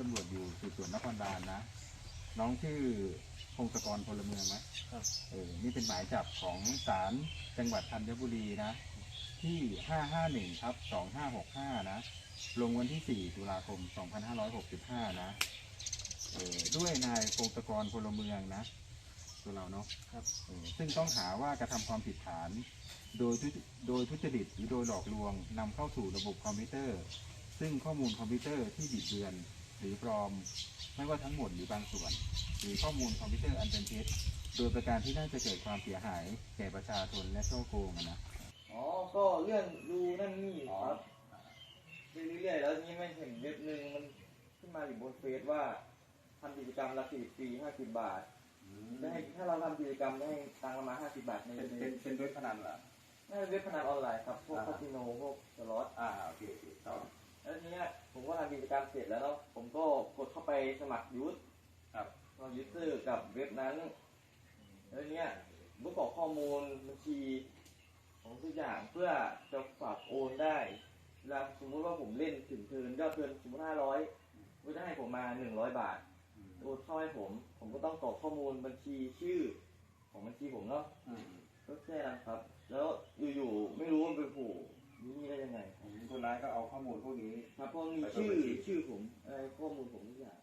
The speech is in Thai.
ตำรวจอยู่สืบสวนนครบาลนะ น้องชื่อพงศกรพลเมืองไหมครับเออนี่เป็นหมายจับของศาลจังหวัดธัญบุรีนะ ที่ 551ทับ2565 นะ ลงวันที่ 4 ตุลาคม 2565 นะเออด้วยนายพงศกรพลเมืองนะ ตัวเราเนาะครับเออซึ่งต้องหาว่ากระทำความผิดฐาน โดยทุโดยทุจริตหรือโดยหลอกลวงนำเข้าสู่ระบบคอมพิวเตอร์ ซึ่งข้อมูลคอมพิวเตอร์ที่บิดเบือน หรือปลอม ไม่ว่าทั้งหมดหรือบางส่วน หรือข้อมูลคอมพิวเตอร์อันเป็นเท็จโดยประการที่น่าจะเกิดความเสียหายแก่ประชาชนและช่อโกงอะนะอ๋อก็เรื่องดูนั่นนี่ครับเรื่อยๆแล้วนี้ไม่เห็นเว็บหนึ่งมันขึ้นมาอยู่บนเฟซว่าทำกิจกรรมละสี่ฟรีห้าสิบบาทได้ให้ถ้าเราทำกิจกรรมได้ตังค์ละมาห้าสิบบาทในเป็นเป็นเป็นเว็บพนันเหรอน่าจะเว็บพนันออนไลน์ครับพวกอ่าคาสิโนพวกสล็อตอ่าโอเคโอเคต่อแล้วทีเนี้ยผมก็ทำกิจกรรมเสร็จแล้วเนาะผมก็ก ดเข้าไปสมัครยูทครับก็ยูทเซอร์กับเว็บนั้นแล้วทีเนี้ยผมก็กรอกข้อมูลบัญชีของทุกอย่างเพื่อจะฝากโอนได้แล้วสมมุติว่าผมเล่นถึงเทิร์นยอดเทิร์นสมมติห้าร้อยก็จะให้ผมมาหนึ่งร้อยบาทโอนเข้าให้ผม ผมก็ต้องกรอกข้อมูลบัญชีชื่อของบัญชีผมเนาะอืมก็แค่นั้น ก็เอาข้อมูลพวกนี้ ครับเพราะมีไปเปิดชื่อบัญชีชื่อผมอะไรข้อมูลผมทุกอย่าง